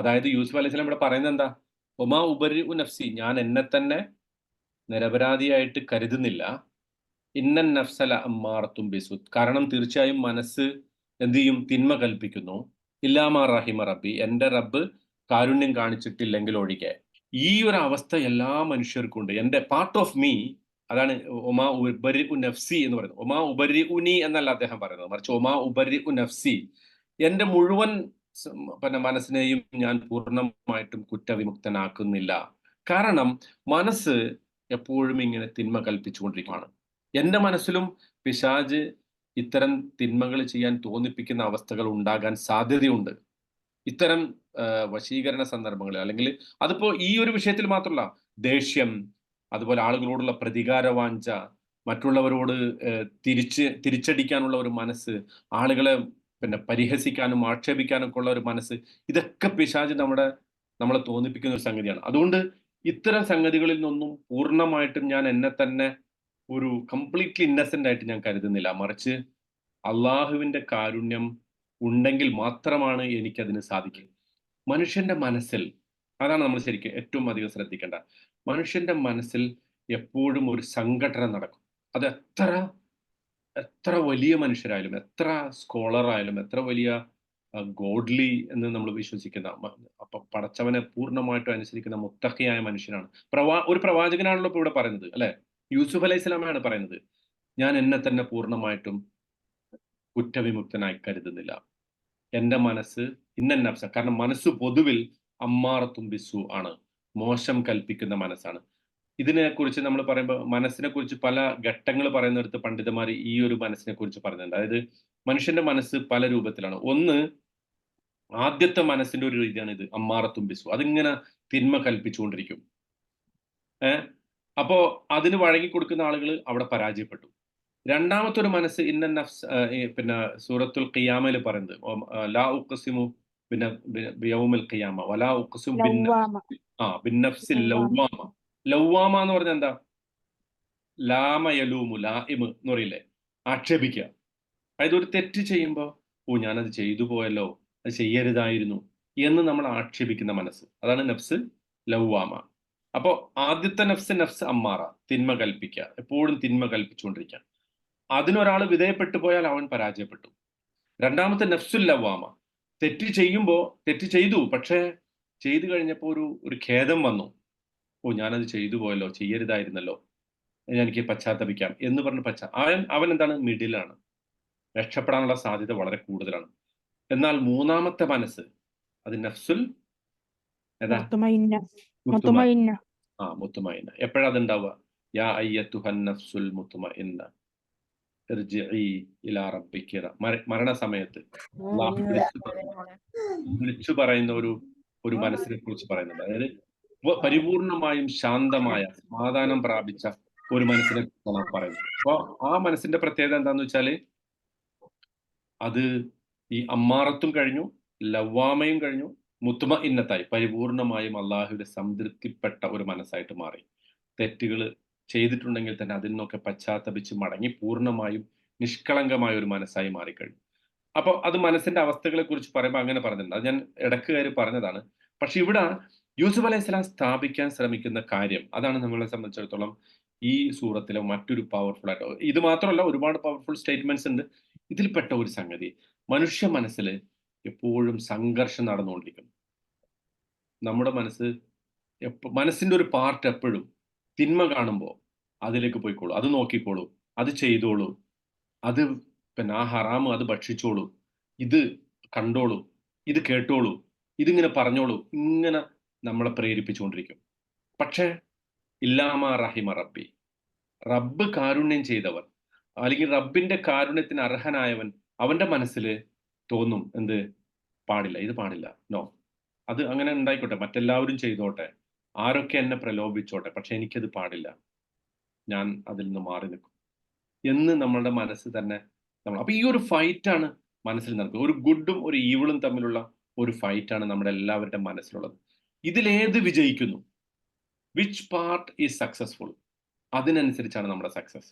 അതായത് യൂസുഫ് അലൈഹി സ്വലാം ഇവിടെ പറയുന്നത് എന്താ? ഒമാ ഉപരി നഫ്സി. ഞാൻ എന്നെ തന്നെ നിരപരാധിയായിട്ട് കരുതുന്നില്ല. ഇന്നൻ നഫ്സല അമ്മാർത്തും ബിസു കാരണം തീർച്ചയായും മനസ്സ് എന്ത് ചെയ്യും? തിന്മ കൽപ്പിക്കുന്നു. ഇല്ലാമാ റഹിമ റബ്ബി. എന്റെ റബ്ബ് കാരുണ്യം കാണിച്ചിട്ടില്ലെങ്കിൽ ഒഴികെ. ഈ ഒരു അവസ്ഥ എല്ലാ മനുഷ്യർക്കും ഉണ്ട് എന്റെ പാർട്ട് ഓഫ് മീ അതാണ് ഒമാ ഉബരി ഉ നഫ്സി എന്ന് പറയുന്നത്. ഒമാ ഉബരി ഉനി എന്നല്ല അദ്ദേഹം പറയുന്നത്. മറിച്ച് ഒമാ ഉബരി ഉ നഫ്സി. എന്റെ മുഴുവൻ പിന്നെ മനസ്സിനെയും ഞാൻ പൂർണമായിട്ടും കുറ്റവിമുക്തനാക്കുന്നില്ല. കാരണം മനസ്സ് എപ്പോഴും ഇങ്ങനെ തിന്മ കൽപ്പിച്ചുകൊണ്ടിരിക്കുകയാണ് എന്റെ മനസ്സിലും പിശാജ് ഇത്തരം തിന്മകൾ ചെയ്യാൻ തോന്നിപ്പിക്കുന്ന അവസ്ഥകൾ ഉണ്ടാകാൻ സാധ്യതയുണ്ട്. ഇത്തരം വശീകരണ സന്ദർഭങ്ങളിൽ അല്ലെങ്കിൽ അതിപ്പോ ഈ ഒരു വിഷയത്തിൽ മാത്രമല്ല ദേഷ്യം അതുപോലെ ആളുകളോടുള്ള പ്രതികാര വാഞ്ച മറ്റുള്ളവരോട് തിരിച്ച് തിരിച്ചടിക്കാനുള്ള ഒരു മനസ്സ് ആളുകളെ പിന്നെ പരിഹസിക്കാനും ആക്ഷേപിക്കാനും ഒക്കെ ഉള്ള ഒരു മനസ്സ് ഇതൊക്കെ പിശാജ് നമ്മുടെ നമ്മളെ തോന്നിപ്പിക്കുന്ന ഒരു സംഗതിയാണ്. അതുകൊണ്ട് ഇത്തരം സംഗതികളിൽ നിന്നൊന്നും പൂർണമായിട്ടും ഞാൻ എന്നെ തന്നെ ഒരു കംപ്ലീറ്റ്ലി ഇന്നസെന്റ് ആയിട്ട് ഞാൻ കരുതുന്നില്ല. മറിച്ച് അള്ളാഹുവിന്റെ കാരുണ്യം ഉണ്ടെങ്കിൽ മാത്രമാണ് എനിക്കതിന് സാധിക്കുക. മനുഷ്യന്റെ മനസ്സിൽ അതാണ് നമ്മൾ ശരിക്കും ഏറ്റവും അധികം ശ്രദ്ധിക്കേണ്ട. മനുഷ്യന്റെ മനസ്സിൽ എപ്പോഴും ഒരു സംഘടന നടക്കും. അത് എത്ര എത്ര വലിയ മനുഷ്യരായാലും എത്ര സ്കോളർ ആയാലും എത്ര വലിയ ഗോഡ്ലി എന്ന് നമ്മൾ വിശ്വസിക്കുന്ന അപ്പൊ പടച്ചവനെ പൂർണമായിട്ടും അനുസരിക്കുന്ന മുത്തഹയായ മനുഷ്യനാണ്. പ്രവാ ഒരു പ്രവാചകനാണല്ലോ ഇപ്പൊ ഇവിടെ പറയുന്നത് അല്ലെ? യൂസുഫ് അലൈഹി സ്വലാമയാണ് പറയുന്നത്. ഞാൻ എന്നെ തന്നെ പൂർണമായിട്ടും കുറ്റവിമുക്തനായി കരുതുന്നില്ല. എന്റെ മനസ്സ് ഇന്നൻ നഫ്സ കാരണം മനസ്സ് പൊതുവിൽ അമ്മാറത്തും ബിസു ആണ്. മോശം കൽപ്പിക്കുന്ന മനസ്സാണ്. ഇതിനെ കുറിച്ച് നമ്മൾ പറയുമ്പോൾ മനസ്സിനെ കുറിച്ച് പല ഘട്ടങ്ങൾ പറയുന്നിടത്ത് പണ്ഡിതന്മാർ ഈ ഒരു മനസ്സിനെ കുറിച്ച് പറയുന്നുണ്ട് അതായത് മനുഷ്യന്റെ മനസ്സ് പല രൂപത്തിലാണ്. ഒന്ന് ആദ്യത്തെ മനസ്സിന്റെ ഒരു രീതിയാണ് ഇത് അമ്മാറത്തും ബിസു അതിങ്ങനെ തിന്മ കൽപ്പിച്ചുകൊണ്ടിരിക്കും. ഏഹ് അപ്പോ അതിന് വഴങ്ങി കൊടുക്കുന്ന ആളുകൾ അവിടെ പരാജയപ്പെട്ടു. രണ്ടാമത്തെ ഒരു മനസ്സ് ഇന്ന നഫ്സ് പിന്നെ സൂറത്തുൽ ഖിയാമയിൽ പറയുന്നത്. ലാ ഉഖസിമു പിന്നെ ഖിയാമ. വലാ ഉഖസിമു ആ ബിൻ നഫ്സിൽ ലവ്വാമ. ലൗവാമ. ലൗവാമ എന്ന് പറഞ്ഞ എന്താ? ലാമയലൂമു ലാഇമ് എന്ന് പറയില്ലേ? ആക്ഷേപിക്കുക അതായത് ഒരു തെറ്റ് ചെയ്യുമ്പോൾ ഓ ഞാനത് ചെയ്തു പോയല്ലോ അത് ചെയ്യരുതായിരുന്നു എന്ന് നമ്മൾ ആക്ഷേപിക്കുന്ന മനസ്സ്. അതാണ് നഫ്സ് ലൗവാമ. അപ്പോൾ ആദ്യത്തെ നഫ്സ് നഫ്സ് അമ്മാറ തിന്മ കൽപ്പിക്കുക എപ്പോഴും തിന്മ കൽപ്പിച്ചുകൊണ്ടിരിക്കുക അതിനൊരാൾ വിധേയപ്പെട്ടു പോയാൽ അവൻ പരാജയപ്പെട്ടു. രണ്ടാമത്തെ നഫ്സുൽ ലവാമ. തെറ്റ് ചെയ്യുമ്പോൾ തെറ്റ് ചെയ്തു പക്ഷേ ചെയ്തു കഴിഞ്ഞപ്പോൾ ഒരു ഒരു ഖേദം വന്നു. ഓ ഞാനത് ചെയ്തു പോയല്ലോ ചെയ്യരുതായിരുന്നല്ലോ എനിക്ക് പശ്ചാത്തപിക്കാം എന്ന് പറഞ്ഞ് പച്ച അവൻ അവൻ എന്താണ്? മിഡിലാണ്. രക്ഷപ്പെടാനുള്ള സാധ്യത വളരെ കൂടുതലാണ്. എന്നാൽ മൂന്നാമത്തെ മനസ്സ് അത് നഫ്സുൽ ആ മുത്തുമൈന എപ്പോഴാ അതുണ്ടാവുക? യാ അയ്യത്തുഹൻ നഫ്സുൽ മുത്തുമഇന്ന ഇർജിഇ ഇലാ റബ്ബിക്കി റ- മര- മരണസമയത്ത്. വിളിച്ചു പറയുന്ന ഒരു ഒരു മനസ്സിനെ കുറിച്ച് പറയുന്നുണ്ട്. അതായത് പരിപൂർണമായും ശാന്തമായ സമാധാനം പ്രാപിച്ച ഒരു മനസ്സിനെ കുറിച്ചാണ് പറയുന്നത്. അപ്പൊ ആ മനസ്സിന്റെ പ്രത്യേകത എന്താന്ന് വെച്ചാൽ അത് ഈ അമ്മാറത്തും കഴിഞ്ഞു ലവ്വാമയും കഴിഞ്ഞു മുത്തുമ ഇന്നത്തായി പരിപൂർണമായും അള്ളാഹുവിന്റെ സംതൃപ്തിപ്പെട്ട ഒരു മനസ്സായിട്ട് മാറി. തെറ്റുകൾ ചെയ്തിട്ടുണ്ടെങ്കിൽ തന്നെ അതിൽ നിന്നൊക്കെ പശ്ചാത്തപിച്ച് മടങ്ങി പൂർണമായും നിഷ്കളങ്കമായ ഒരു മനസ്സായി മാറിക്കഴിഞ്ഞു. അപ്പോൾ അത് മനസ്സിന്റെ അവസ്ഥകളെ കുറിച്ച് പറയുമ്പോൾ അങ്ങനെ പറഞ്ഞിട്ടുണ്ട്. അത് ഞാൻ ഇടയ്ക്ക് കയറി പറഞ്ഞതാണ്. പക്ഷെ ഇവിടെ യൂസുഫ് അലൈഹി സ്വലാം സ്ഥാപിക്കാൻ ശ്രമിക്കുന്ന കാര്യം അതാണ് നമ്മളെ സംബന്ധിച്ചിടത്തോളം ഈ സൂറത്തിലെ മറ്റൊരു പവർഫുൾ ആയിട്ട് ഇത് മാത്രമല്ല ഒരുപാട് പവർഫുൾ സ്റ്റേറ്റ്മെന്റ്സ് ഉണ്ട്. ഇതിൽപ്പെട്ട ഒരു സംഗതി മനുഷ്യ മനസ്സിൽ എപ്പോഴും സംഘർഷം നടന്നുകൊണ്ടിരിക്കും. നമ്മുടെ മനസ്സ് മനസ്സിന്റെ ഒരു പാർട്ട് എപ്പോഴും തിന്മ കാണുമ്പോൾ അതിലേക്ക് പോയിക്കോളൂ. അത് നോക്കിക്കോളൂ അത് ചെയ്തോളൂ അത് പിന്നെ ആ ഹറാമ് അത് ഭക്ഷിച്ചോളൂ ഇത് കണ്ടോളൂ ഇത് കേട്ടോളൂ ഇതിങ്ങനെ പറഞ്ഞോളൂ ഇങ്ങനെ നമ്മളെ പ്രേരിപ്പിച്ചുകൊണ്ടിരിക്കും. പക്ഷെ ഇല്ലാമ റഹിമ റബ്ബി. റബ്ബ് കാരുണ്യം ചെയ്തവൻ അല്ലെങ്കിൽ റബ്ബിന്റെ കാരുണ്യത്തിന് അർഹനായവൻ അവന്റെ മനസ്സിൽ തോന്നും എന്ത്? പാടില്ല. ഇത് പാടില്ല. നോ. അത് അങ്ങനെ ഉണ്ടായിക്കോട്ടെ. മറ്റെല്ലാവരും ചെയ്തോട്ടെ. ആരൊക്കെ എന്നെ പ്രലോഭിച്ചോട്ടെ പക്ഷെ എനിക്കത് പാടില്ല. ഞാൻ അതിൽ നിന്ന് മാറി നിൽക്കും. എന്ന് നമ്മളുടെ മനസ്സ് തന്നെ നമ്മൾ അപ്പൊ ഈ ഒരു ഫൈറ്റാണ് മനസ്സിൽ നടക്കുന്നത്. ഒരു ഗുഡും ഒരു ഈവിളും തമ്മിലുള്ള ഒരു ഫൈറ്റാണ് നമ്മുടെ എല്ലാവരുടെ മനസ്സിലുള്ളത്. ഇതിലേത് വിജയിക്കുന്നു? വിച്ച് പാർട്ട് ഈസ് സക്സസ്ഫുൾ അതിനനുസരിച്ചാണ് നമ്മുടെ സക്സസ്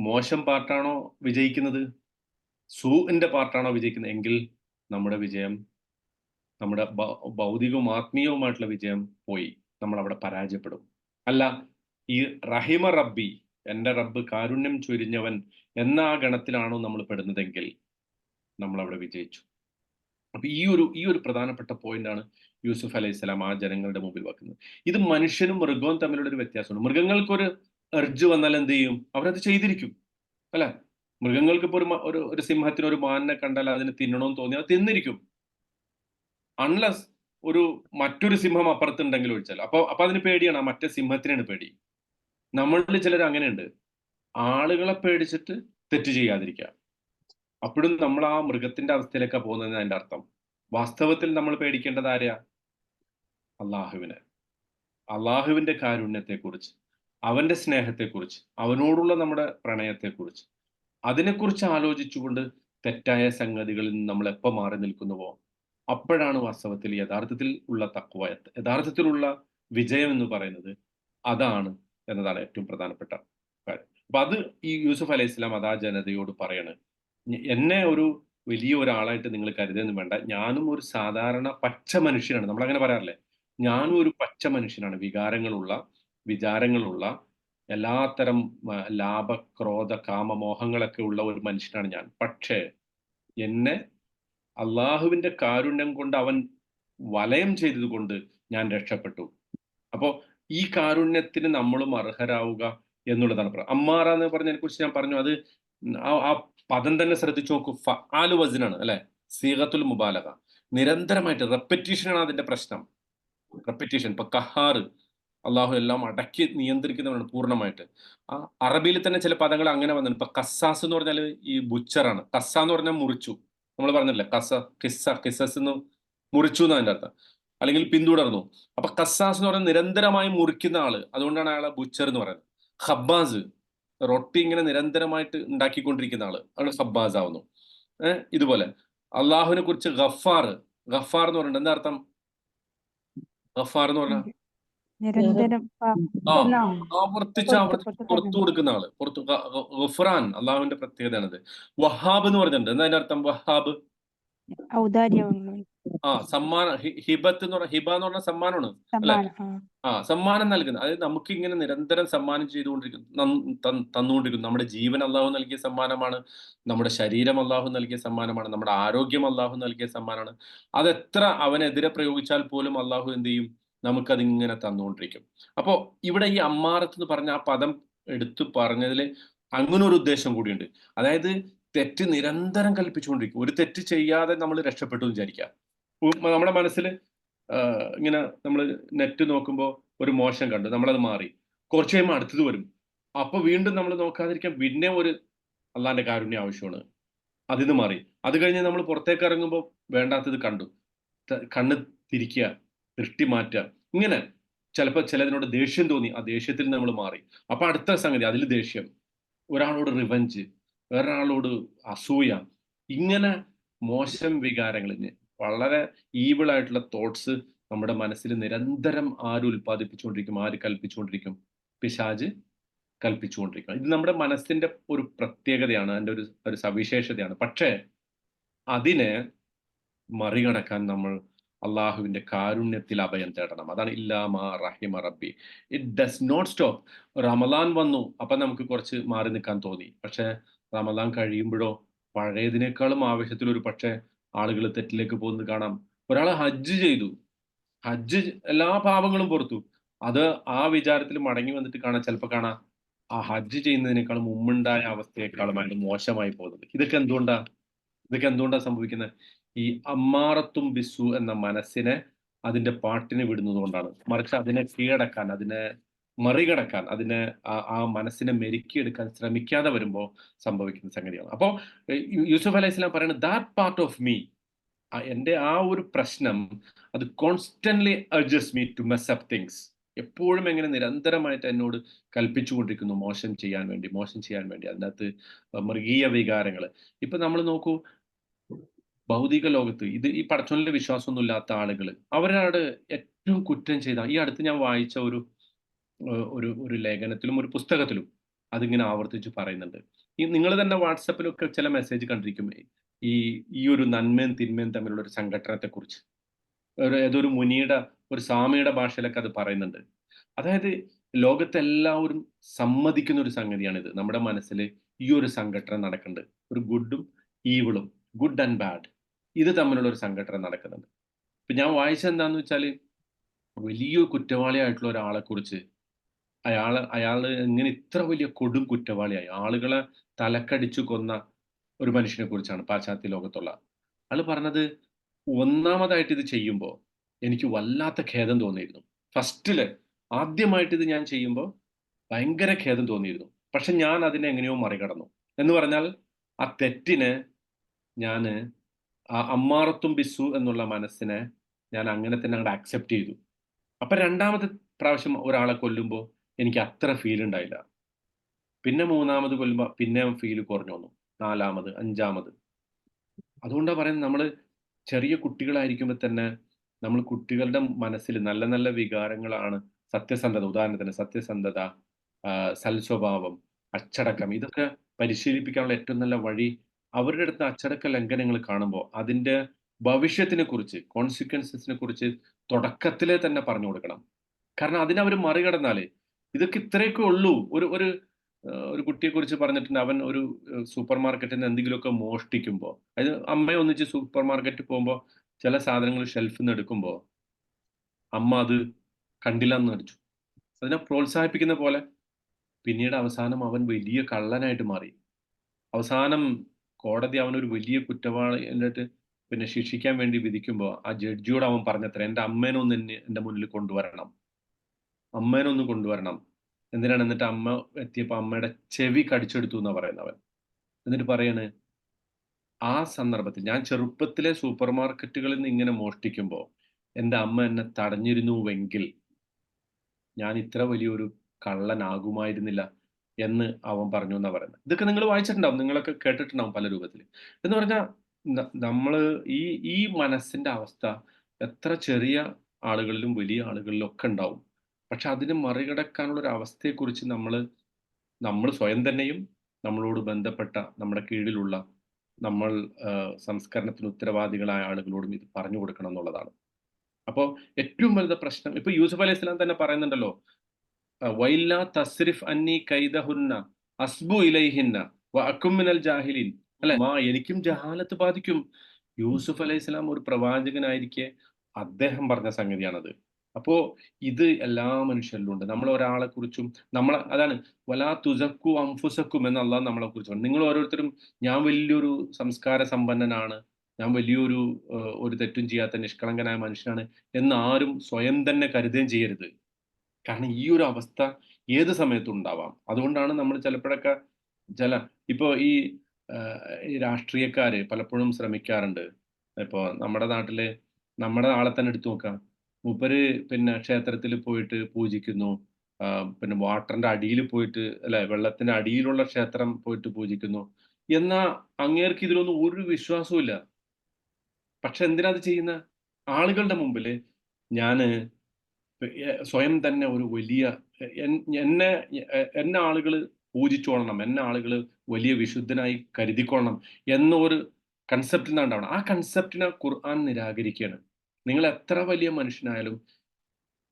മോശം പാർട്ടാണോ വിജയിക്കുന്നത്? സൂന്റെ പാർട്ടാണോ വിജയിക്കുന്നത്? എങ്കിൽ നമ്മുടെ വിജയം നമ്മുടെ ഭൗതികവും ആത്മീയവുമായിട്ടുള്ള വിജയം പോയി. നമ്മൾ അവിടെ പരാജയപ്പെടും. അല്ല ഈ റഹിമ റബ്ബി എന്റെ റബ്ബ് കാരുണ്യം ചൊരിഞ്ഞവൻ എന്ന ആ ഗണത്തിലാണോ നമ്മൾ പെടുന്നതെങ്കിൽ നമ്മൾ അവിടെ വിജയിച്ചു. അപ്പൊ ഈ ഒരു ഈ ഒരു പ്രധാനപ്പെട്ട പോയിന്റ് ആണ് യൂസുഫ് അലൈഹി സ്വലാം ആ ജനങ്ങളുടെ മുമ്പിൽ വെക്കുന്നത്. ഇത് മനുഷ്യനും മൃഗവും തമ്മിലുള്ള ഒരു വ്യത്യാസമാണ് മൃഗങ്ങൾക്കൊരു എർജ് വന്നാൽ എന്ത് ചെയ്യും? അവരത് ചെയ്തിരിക്കും. അല്ലെ? മൃഗങ്ങൾക്ക് ഇപ്പൊ ഒരു ഒരു ഒരു സിംഹത്തിന് ഒരു മാനിനെ കണ്ടാൽ അതിന് തിന്നണമെന്ന് തോന്നി അത് തിന്നിരിക്കും. അൺലസ് ഒരു മറ്റൊരു സിംഹം അപ്പുറത്തുണ്ടെങ്കിൽ ഒഴിച്ചാൽ. അപ്പൊ അപ്പൊ അതിന് പേടിയാണ്. ആ മറ്റേ സിംഹത്തിനാണ് പേടി. നമ്മളിൽ ചിലർ അങ്ങനെയുണ്ട്. ആളുകളെ പേടിച്ചിട്ട് തെറ്റ് ചെയ്യാതിരിക്കുക. അപ്പോഴും നമ്മൾ ആ മൃഗത്തിന്റെ അവസ്ഥയിലേക്ക് പോകുന്നതെന്ന് അതിന്റെ അർത്ഥം. വാസ്തവത്തിൽ നമ്മൾ പേടിക്കേണ്ടത് ആരെയാ അള്ളാഹുവിനെ. അള്ളാഹുവിന്റെ കാരുണ്യത്തെക്കുറിച്ച് അവന്റെ സ്നേഹത്തെക്കുറിച്ച് അവനോടുള്ള നമ്മുടെ പ്രണയത്തെക്കുറിച്ച്. അതിനെക്കുറിച്ച് ആലോചിച്ചുകൊണ്ട് തെറ്റായ സംഗതികളിൽ നിന്ന് നമ്മൾ എപ്പോൾ മാറി നിൽക്കുന്നുവോ? അപ്പോഴാണ് വാസ്തവത്തിൽ യഥാർത്ഥത്തിൽ ഉള്ള തക്കുവ യഥാർത്ഥത്തിലുള്ള വിജയം എന്ന് പറയുന്നത് അതാണ് എന്നതാണ് ഏറ്റവും പ്രധാനപ്പെട്ട കാര്യം. അപ്പൊ അത് ഈ യൂസുഫ് അലൈഹി ഇസ്ലാം അതാ ജനതയോട് പറയാണ്. എന്നെ ഒരു വലിയ ഒരാളായിട്ട് നിങ്ങൾ കരുതുന്നു വേണ്ട. ഞാനും ഒരു സാധാരണ പച്ച മനുഷ്യനാണ്. നമ്മൾ അങ്ങനെ പറയാറില്ലേ? ഞാനും ഒരു പച്ച മനുഷ്യനാണ്. വികാരങ്ങളുള്ള വിചാരങ്ങളുള്ള എല്ലാത്തരം ലാഭ ക്രോധ കാമമോഹങ്ങളൊക്കെ ഉള്ള ഒരു മനുഷ്യനാണ് ഞാൻ. പക്ഷേ എന്നെ അള്ളാഹുവിന്റെ കാരുണ്യം കൊണ്ട് അവൻ വലയം ചെയ്തതുകൊണ്ട് ഞാൻ രക്ഷപ്പെട്ടു. അപ്പോൾ ഈ കാരുണ്യത്തിന് നമ്മളും അർഹരാവുക എന്നുള്ളതാണ് പറയുന്നത് അമ്മാറ എന്ന് പറഞ്ഞതിനെ കുറിച്ച് ഞാൻ പറഞ്ഞു. അത് ആ പദം തന്നെ ശ്രദ്ധിച്ചു നോക്കൂ. ഫാലു വസിനാണ് അല്ലെ? സീഹത്തുൽ മുബാലക നിരന്തരമായിട്ട് റെപ്പറ്റീഷനാണ് അതിന്റെ പ്രശ്നം. റെപ്പറ്റീഷൻ ഇപ്പൊ കഹാറ് അള്ളാഹു എല്ലാം അടക്കി നിയന്ത്രിക്കുന്നവരാണ് പൂർണമായിട്ട്. ആ അറബിയിൽ തന്നെ ചില പദങ്ങൾ അങ്ങനെ വന്നിട്ടുണ്ട്. ഇപ്പൊ കസാസ് എന്ന് പറഞ്ഞാൽ ഈ ബുച്ചറാണ് കസ എന്ന് പറഞ്ഞാൽ മുറിച്ചു. നമ്മൾ പറഞ്ഞില്ലേ? കസ കിസ്സ കിസസ് എന്ന് മുറിച്ചു എന്ന് അതിന്റെ അർത്ഥം. അല്ലെങ്കിൽ പിന്തുടർന്നു. അപ്പൊ കസാസ് എന്ന് പറഞ്ഞാൽ നിരന്തരമായി മുറിക്കുന്ന ആൾ. അതുകൊണ്ടാണ് അയാളെ ബുച്ചർ എന്ന് പറയുന്നത്. ഹബ്ബാസ് റൊട്ടി ഇങ്ങനെ നിരന്തരമായിട്ട് ഉണ്ടാക്കിക്കൊണ്ടിരിക്കുന്ന ആൾ. ആണ് സബ്ബാസ് ആവുന്നു. ഇതുപോലെ. അള്ളാഹുവിനെ കുറിച്ച് ഗഫാർ ഗഫാർ എന്ന് പറഞ്ഞിട്ട് എന്താ അർത്ഥം? ഗഫാർ എന്ന് പറഞ്ഞാൽ ആവർത്തിച്ച് ആവർത്തിച്ച് പുറത്തു കൊടുക്കുന്ന. ആൾ. പുറത്തു ഗഫ്രാൻ അള്ളാഹുവിന്റെ പ്രത്യേകതയാണത്. വഹാബ് എന്ന് പറഞ്ഞിട്ടുണ്ട്. എന്താ അതിന്റെ അർത്ഥം? വഹാബ്? ആ സമ്മാനം ഹിബത്ത് എന്ന് പറഞ്ഞ ഹിബ എന്ന് പറഞ്ഞ സമ്മാനമാണ് അല്ലെ? ആ. സമ്മാനം നൽകുന്നത്. അതായത് നമുക്ക് ഇങ്ങനെ നിരന്തരം സമ്മാനം ചെയ്തുകൊണ്ടിരിക്കുന്നു തന്നുകൊണ്ടിരിക്കുന്നു. നമ്മുടെ ജീവൻ അള്ളാഹു നൽകിയ സമ്മാനമാണ് നമ്മുടെ ശരീരം അള്ളാഹു നൽകിയ സമ്മാനമാണ് നമ്മുടെ ആരോഗ്യം അള്ളാഹു നൽകിയ സമ്മാനമാണ്. അതെത്ര അവനെതിരെ പ്രയോഗിച്ചാൽ പോലും അള്ളാഹു എന്ത് ചെയ്യും? നമുക്കതിങ്ങനെ തന്നുകൊണ്ടിരിക്കും. അപ്പോൾ ഇവിടെ ഈ അമ്മാറത്ത് എന്ന് പറഞ്ഞ ആ പദം എടുത്തു പറഞ്ഞതിൽ അങ്ങനെ ഒരു ഉദ്ദേശം കൂടിയുണ്ട്. അതായത് തെറ്റ് നിരന്തരം കൽപ്പിച്ചുകൊണ്ടിരിക്കും. ഒരു തെറ്റ് ചെയ്യാതെ നമ്മൾ രക്ഷപ്പെട്ടു വിചാരിക്കുക. നമ്മുടെ മനസ്സിൽ ഇങ്ങനെ നമ്മൾ നെറ്റ് നോക്കുമ്പോൾ ഒരു മോശം കണ്ടു നമ്മളത് മാറി. കുറച്ച് കഴിയുമ്പോൾ അടുത്തത് വരും. അപ്പൊ വീണ്ടും നമ്മൾ നോക്കാതിരിക്കാൻ പിന്നെ ഒരു അള്ളാന്റെ കാരുണ്യം ആവശ്യമാണ്. അതിന് മാറി. അത് കഴിഞ്ഞ് നമ്മൾ പുറത്തേക്ക് ഇറങ്ങുമ്പോൾ വേണ്ടാത്തത് കണ്ടു. കണ്ണ് തിരിക്കുക ദൃഷ്ടി മാറ്റുക. ഇങ്ങനെ ചിലപ്പോൾ ചിലതിനോട് ദേഷ്യം തോന്നി ആ ദേഷ്യത്തിൽ നമ്മൾ മാറി. അപ്പൊ അടുത്ത സംഗതി അതിൽ ദേഷ്യം. ഒരാളോട് റിവഞ്ച് വേറൊരാളോട് അസൂയ. ഇങ്ങനെ മോശം വികാരങ്ങൾ വളരെ ഈവിൾ ആയിട്ടുള്ള തോട്ട്സ് നമ്മുടെ മനസ്സിൽ നിരന്തരം ആര് ഉൽപ്പാദിപ്പിച്ചുകൊണ്ടിരിക്കും ആര് കൽപ്പിച്ചുകൊണ്ടിരിക്കും? പിശാജ് കൽപ്പിച്ചുകൊണ്ടിരിക്കും. ഇത് നമ്മുടെ മനസ്സിന്റെ ഒരു പ്രത്യേകതയാണ് അതിന്റെ ഒരു ഒരു സവിശേഷതയാണ്. പക്ഷേ അതിനെ മറികടക്കാൻ നമ്മൾ അള്ളാഹുവിന്റെ കാരുണ്യത്തിൽ അഭയം തേടണം. അതാണ് ഇല്ലാമ റഹിമ റബ്ബി. It does not stop Ramadan വന്നു അപ്പൊ നമുക്ക് കുറച്ച് മാറി നിൽക്കാൻ തോന്നി. പക്ഷേ റമലാൻ കഴിയുമ്പോഴോ പഴയതിനേക്കാളും ആവശ്യത്തിൽ ഒരു പക്ഷേ ആളുകൾ തെറ്റിലേക്ക് പോകുന്നത് കാണാം. ഒരാൾ ഹജ്ജ് ചെയ്തു. ഹജ്ജ് എല്ലാ പാപങ്ങളും പുറത്തു. അത് ആ വിചാരത്തിൽ മടങ്ങി വന്നിട്ട് കാണാൻ ചിലപ്പോൾ കാണാം ആ ഹജ്ജ് ചെയ്യുന്നതിനേക്കാളും മുമ്പുണ്ടായ അവസ്ഥയെക്കാളും അതിന് മോശമായി പോകുന്നത്. ഇതൊക്കെ എന്തുകൊണ്ടാ? ഇതൊക്കെ എന്തുകൊണ്ടാണ് സംഭവിക്കുന്നത്? ഈ അമ്മാറത്തും ബിസു എന്ന മനസ്സിനെ അതിന്റെ പാട്ടിന് വിടുന്നത് കൊണ്ടാണ്. മറിച്ച് അതിനെ കീഴടക്കാൻ അതിനെ മറികടക്കാൻ അതിനെ ആ മനസ്സിനെ മെരുക്കിയെടുക്കാൻ ശ്രമിക്കാതെ വരുമ്പോൾ സംഭവിക്കുന്ന സംഗതിയാണ് അപ്പോൾ യൂസുഫ് അലൈഹി സ്വലാം പറയുന്നത് ദാറ്റ് പാർട്ട് ഓഫ് മീ എന്റെ ആ ഒരു പ്രശ്നം അത് constantly adjust me to mess up things എപ്പോഴും എങ്ങനെ നിരന്തരമായിട്ട് എന്നോട് കൽപ്പിച്ചുകൊണ്ടിരിക്കുന്നു മോശം ചെയ്യാൻ വേണ്ടി മോശം ചെയ്യാൻ വേണ്ടി. അതിനകത്ത് മൃഗീയ വികാരങ്ങൾ ഇപ്പൊ നമ്മൾ നോക്കൂ ഭൗതിക ലോകത്ത് ഇത് ഈ പടച്ചോനിലെ വിശ്വാസമൊന്നും ഇല്ലാത്ത ആളുകൾ അവരോട് ഏറ്റവും കുറ്റം ചെയ്ത ഈ അടുത്ത് ഞാൻ വായിച്ച ഒരു ഒരു ഒരു ലേഖനത്തിലും ഒരു പുസ്തകത്തിലും അതിങ്ങനെ ആവർത്തിച്ച് പറയുന്നുണ്ട്. ഈ നിങ്ങൾ തന്നെ വാട്സപ്പിലൊക്കെ ചില മെസ്സേജ് കണ്ടിരിക്കും. ഈ ഈ ഒരു നന്മയും തിന്മയും തമ്മിലുള്ള ഒരു സംഘടനത്തെ കുറിച്ച് ഒരു ഏതൊരു മുനിയുടെ ഒരു സ്വാമിയുടെ ഭാഷയിലൊക്കെ അത് പറയുന്നുണ്ട്. അതായത് ലോകത്തെല്ലാവരും സമ്മതിക്കുന്ന ഒരു സംഗതിയാണിത്. നമ്മുടെ മനസ്സിൽ ഈ ഒരു സംഘടന നടക്കുന്നുണ്ട്. ഒരു ഗുഡും ഈവിളും ഗുഡ് ആൻഡ് ബാഡ്. ഇത് തമ്മിലുള്ള ഒരു സംഘടന നടക്കുന്നുണ്ട്. ഇപ്പൊ ഞാൻ വായിച്ചത് എന്താന്ന് വെച്ചാൽ വലിയ കുറ്റവാളിയായിട്ടുള്ള ഒരാളെ കുറിച്ച് അയാൾ അയാൾ എങ്ങനെ ഇത്ര വലിയ കൊടും കുറ്റവാളിയായി. ആളുകളെ തലക്കടിച്ചു കൊന്ന ഒരു മനുഷ്യനെ കുറിച്ചാണ് പാശ്ചാത്യ ലോകത്തുള്ള. ആൾ പറഞ്ഞത് ഒന്നാമതായിട്ട് ഇത് ചെയ്യുമ്പോൾ എനിക്ക് വല്ലാത്ത ഖേദം തോന്നിയിരുന്നു. ഫസ്റ്റിൽ ആദ്യമായിട്ട് ഇത് ഞാൻ ചെയ്യുമ്പോൾ ഭയങ്കര ഖേദം തോന്നിയിരുന്നു. പക്ഷെ ഞാൻ അതിനെ എങ്ങനെയോ മറികടന്നു. എന്ന് പറഞ്ഞാൽ ആ തെറ്റിന് ഞാൻ ആ അമ്മാറത്തും ബിസു എന്നുള്ള മനസ്സിനെ ഞാൻ അങ്ങനെ തന്നെ അങ്ങോട്ട് ആക്സെപ്റ്റ് ചെയ്തു. അപ്പൊ രണ്ടാമത്തെ പ്രാവശ്യം ഒരാളെ കൊല്ലുമ്പോൾ എനിക്ക് അത്ര ഫീൽ ഉണ്ടായില്ല. പിന്നെ മൂന്നാമത് കൊല്ലുമ്പോൾ പിന്നെ ഫീൽ കുറഞ്ഞു വന്നു. നാലാമത് അഞ്ചാമത്. അതുകൊണ്ടാണ് പറയുന്നത് നമ്മൾ ചെറിയ കുട്ടികളായിരിക്കുമ്പോൾ തന്നെ നമ്മൾ കുട്ടികളുടെ മനസ്സിൽ നല്ല നല്ല വികാരങ്ങളാണ് സത്യസന്ധത ഉദാഹരണത്തിന് സത്യസന്ധത സൽസ്വഭാവം അച്ചടക്കം ഇതൊക്കെ പരിശീലിപ്പിക്കാനുള്ള ഏറ്റവും നല്ല വഴി അവരുടെ അടുത്ത് അച്ചടക്ക ലംഘനങ്ങൾ കാണുമ്പോൾ അതിന്റെ ഭവിഷ്യത്തിനെ കുറിച്ച് കോൺസിക്വൻസസിനെ കുറിച്ച് തുടക്കത്തിലെ തന്നെ പറഞ്ഞു കൊടുക്കണം. കാരണം അതിനവർ മറികടന്നാലേ ഇതൊക്കെ ഇത്രയൊക്കെ ഉള്ളൂ. ഒരു ഒരു ഒരു കുട്ടിയെ കുറിച്ച് പറഞ്ഞിട്ടുണ്ട്. അവൻ ഒരു സൂപ്പർ മാർക്കറ്റിൽ നിന്ന് എന്തെങ്കിലുമൊക്കെ മോഷ്ടിക്കുമ്പോൾ അതായത് അമ്മയെ ഒന്നിച്ച് സൂപ്പർ മാർക്കറ്റിൽ പോകുമ്പോൾ ചില സാധനങ്ങൾ ഷെൽഫിൽ നിന്ന് എടുക്കുമ്പോൾ അമ്മ അത് കണ്ടില്ല എന്ന് നടിച്ചു. അതിനെ പ്രോത്സാഹിപ്പിക്കുന്ന പോലെ പിന്നീട് അവസാനം അവൻ വലിയ കള്ളനായിട്ട് മാറി. അവസാനം കോടതി അവനൊരു വലിയ കുറ്റവാളി എന്നിട്ട് പിന്നെ ശിക്ഷിക്കാൻ വേണ്ടി വിധിക്കുമ്പോൾ ആ ജഡ്ജിയോട് അവൻ പറഞ്ഞത്ര എന്റെ അമ്മേനെ എന്നെ എന്റെ മുന്നിൽ കൊണ്ടുവരണം. അമ്മേനെ ഒന്ന് കൊണ്ടുവരണം. എന്തിനാണ് എന്നിട്ട് അമ്മ എത്തിയപ്പോൾ അമ്മയുടെ ചെവി കടിച്ചെടുത്തു എന്നാണ് പറയുന്നവൻ. എന്നിട്ട് പറയാണ് ആ സന്ദർഭത്തിൽ ഞാൻ ചെറുപ്പത്തിലെ സൂപ്പർ മാർക്കറ്റുകളിൽ നിന്ന് ഇങ്ങനെ മോഷ്ടിക്കുമ്പോൾ എന്റെ അമ്മ എന്നെ തടഞ്ഞിരുന്നുവെങ്കിൽ ഞാൻ ഇത്ര വലിയൊരു കള്ളനാകുമായിരുന്നില്ല എന്ന് അവൻ പറഞ്ഞു എന്നാ പറയുന്നത്. ഇതൊക്കെ നിങ്ങൾ വായിച്ചിട്ടുണ്ടാവും. നിങ്ങളൊക്കെ കേട്ടിട്ടുണ്ടാവും പല രൂപത്തിൽ. എന്ന് പറഞ്ഞാൽ നമ്മൾ ഈ ഈ മനസ്സിന്റെ അവസ്ഥ എത്ര ചെറിയ ആളുകളിലും വലിയ ആളുകളിലും ഒക്കെ ഉണ്ടാവും. പക്ഷെ അതിനെ മറികടക്കാനുള്ള ഒരു അവസ്ഥയെക്കുറിച്ച് നമ്മൾ നമ്മൾ സ്വയം തന്നെയും നമ്മളോട് ബന്ധപ്പെട്ട നമ്മുടെ കീഴിലുള്ള നമ്മൾ സംസ്കരണത്തിന് ഉത്തരവാദികളായ ആളുകളോടും ഇത് പറഞ്ഞു കൊടുക്കണം എന്നുള്ളതാണ്. അപ്പോൾ ഏറ്റവും വലുത് പ്രശ്നം ഇപ്പൊ യൂസുഫ് അലൈഹി സ്വലാം തന്നെ പറയുന്നുണ്ടല്ലോ വൈല തസ്രിഫ് അന്നി കൈദഹുന്ന അസ്ബു ഇലൈഹിന്ന അക്കുമിനൽ ജാഹിലിൻ. അല്ലെ? മാ എനിക്കും ജഹാലത്ത് ബാധിക്കും. യൂസുഫ് അലൈഹി സ്വലാം ഒരു പ്രവാചകനായിരിക്കെ അദ്ദേഹം പറഞ്ഞ സംഗതിയാണത്. അപ്പോ ഇത് എല്ലാ മനുഷ്യരിലും ഉണ്ട്. നമ്മൾ ഒരാളെ കുറിച്ചും നമ്മൾ അതാണ് വലാ തുസക്കു അംഫുസക്കും എന്ന് അള്ളാഹ് നമ്മളെ കുറിച്ചാണ് നിങ്ങൾ ഓരോരുത്തരും ഞാൻ വലിയൊരു സംസ്കാര സമ്പന്നനാണ് ഞാൻ വലിയൊരു ഒരു തെറ്റും ചെയ്യാത്ത നിഷ്കളങ്കനായ മനുഷ്യനാണ് എന്ന് ആരും സ്വയം തന്നെ കരുതുകയും ചെയ്യരുത്. കാരണം ഈ ഒരു അവസ്ഥ ഏത് സമയത്തും ഉണ്ടാവാം. അതുകൊണ്ടാണ് നമ്മൾ ചിലപ്പോഴൊക്കെ ചില ഇപ്പോ ഈ രാഷ്ട്രീയക്കാര് പലപ്പോഴും ശ്രമിക്കാറുണ്ട്. ഇപ്പോ നമ്മുടെ നാട്ടിൽ നമ്മുടെ ആളെ തന്നെ എടുത്തു നോക്കാം. മൂപ്പര് പിന്നെ ക്ഷേത്രത്തിൽ പോയിട്ട് പൂജിക്കുന്നു. പിന്നെ വാട്ടറിന്റെ അടിയിൽ പോയിട്ട് അല്ലെ വെള്ളത്തിന്റെ അടിയിലുള്ള ക്ഷേത്രം പോയിട്ട് പൂജിക്കുന്നു. എന്നാ അങ്ങേർക്ക് ഇതിലൊന്നും ഒരു വിശ്വാസവും ഇല്ല. പക്ഷെ എന്തിനാ അത് ചെയ്യുന്ന? ആളുകളുടെ മുമ്പിൽ ഞാൻ സ്വയം തന്നെ ഒരു വലിയ എന്നെ എന്നെ ആളുകൾ പൂജിച്ചോളണം എന്നെ ആളുകൾ വലിയ വിശുദ്ധനായി കരുതിക്കൊള്ളണം എന്നൊരു കൺസെപ്റ്റിൽ നിന്നാണ് ആ കൺസെപ്റ്റിനെ ഖുർആൻ നിരാകരിക്കുകയാണ്. നിങ്ങൾ എത്ര വലിയ മനുഷ്യനായാലും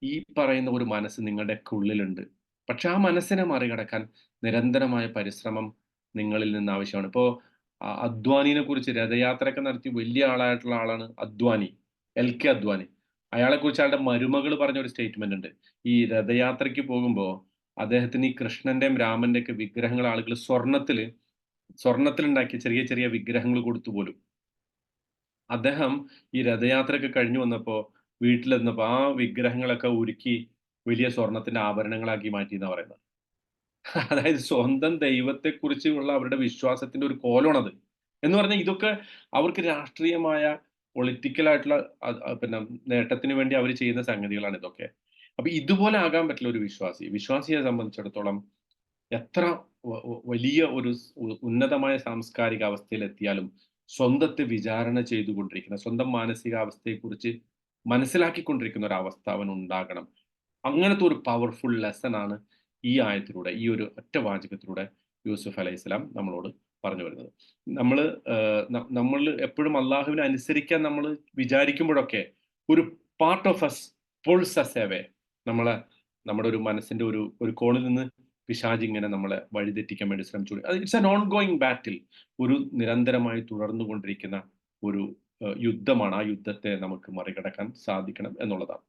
ഈ പറയുന്ന ഒരു മനസ്സ് നിങ്ങളുടെ ഉള്ളിലുണ്ട്. പക്ഷെ ആ മനസ്സിനെ മറികടക്കാൻ നിരന്തരമായ പരിശ്രമം നിങ്ങളിൽ നിന്ന് ആവശ്യമാണ്. ഇപ്പോ അദ്വാനിനെ കുറിച്ച് രഥയാത്രയൊക്കെ നടത്തി വലിയ ആളായിട്ടുള്ള ആളാണ് അദ്വാനി എൽ കെ അദ്വാനി. അയാളെ കുറിച്ച് അയാളുടെ മരുമകൾ പറഞ്ഞ ഒരു സ്റ്റേറ്റ്മെന്റ് ഉണ്ട്. ഈ രഥയാത്രയ്ക്ക് പോകുമ്പോൾ അദ്ദേഹത്തിന് ഈ കൃഷ്ണന്റെയും രാമന്റെയും ഒക്കെ വിഗ്രഹങ്ങൾ ആളുകൾ സ്വർണത്തിൽ സ്വർണത്തിലുണ്ടാക്കിയ ചെറിയ ചെറിയ വിഗ്രഹങ്ങൾ കൊടുത്തു പോലും. അദ്ദേഹം ഈ രഥയാത്രയൊക്കെ കഴിഞ്ഞു വന്നപ്പോ വീട്ടിലെന്നപ്പോ ആ വിഗ്രഹങ്ങളൊക്കെ ഉരുക്കി വലിയ സ്വർണത്തിന്റെ ആഭരണങ്ങളാക്കി മാറ്റി എന്നാ പറയുന്നത്. അതായത് സ്വന്തം ദൈവത്തെക്കുറിച്ചുള്ള അവരുടെ വിശ്വാസത്തിന്റെ ഒരു കോലമാണത് എന്ന് പറഞ്ഞാൽ ഇതൊക്കെ അവർക്ക് രാഷ്ട്രീയമായ അ- പിന്നെ നേട്ടത്തിന് വേണ്ടി അവർ ചെയ്യുന്ന സംഗതികളാണ് ഇതൊക്കെ. അപ്പൊ ഇതുപോലെ ആകാൻ പറ്റില്ല ഒരു വിശ്വാസി. വിശ്വാസിയെ സംബന്ധിച്ചിടത്തോളം എത്ര വലിയ ഒരു ഉന്നതമായ സാംസ്കാരിക അവസ്ഥയിൽ എത്തിയാലും സ്വന്തത്തെ വിചാരണ ചെയ്തുകൊണ്ടിരിക്കുന്ന സ്വന്തം മാനസികാവസ്ഥയെക്കുറിച്ച് മനസ്സിലാക്കിക്കൊണ്ടിരിക്കുന്ന ഒരു അവസ്ഥ അവൻ ഉണ്ടാകണം അങ്ങനത്തെ ഒരു പവർഫുൾ ലെസൺ ആണ് ഈ ആയത്തിലൂടെ ഈ ഒരു ഒറ്റ വാചകത്തിലൂടെ യൂസുഫ് അലൈഹി സ്വലാം നമ്മളോട് പറഞ്ഞു വരുന്നത്. നമ്മൾ നമ്മൾ എപ്പോഴും അള്ളാഹുവിനെ അനുസരിക്കാൻ നമ്മൾ വിചാരിക്കുമ്പോഴൊക്കെ ഒരു part of us pulls us away നമ്മളെ നമ്മുടെ ഒരു മനസ്സിന്റെ ഒരു ഒരു കോണിൽ നിന്ന് പിശാജ് ഇങ്ങനെ നമ്മളെ വഴിതെറ്റിക്കാൻ വേണ്ടി ശ്രമിച്ചു അത് it's an ongoing battle ഒരു നിരന്തരമായി തുടർന്നുകൊണ്ടിരിക്കുന്ന ഒരു യുദ്ധമാണ് ആ യുദ്ധത്തെ നമുക്ക് മറികടക്കാൻ സാധിക്കണം എന്നുള്ളതാണ്.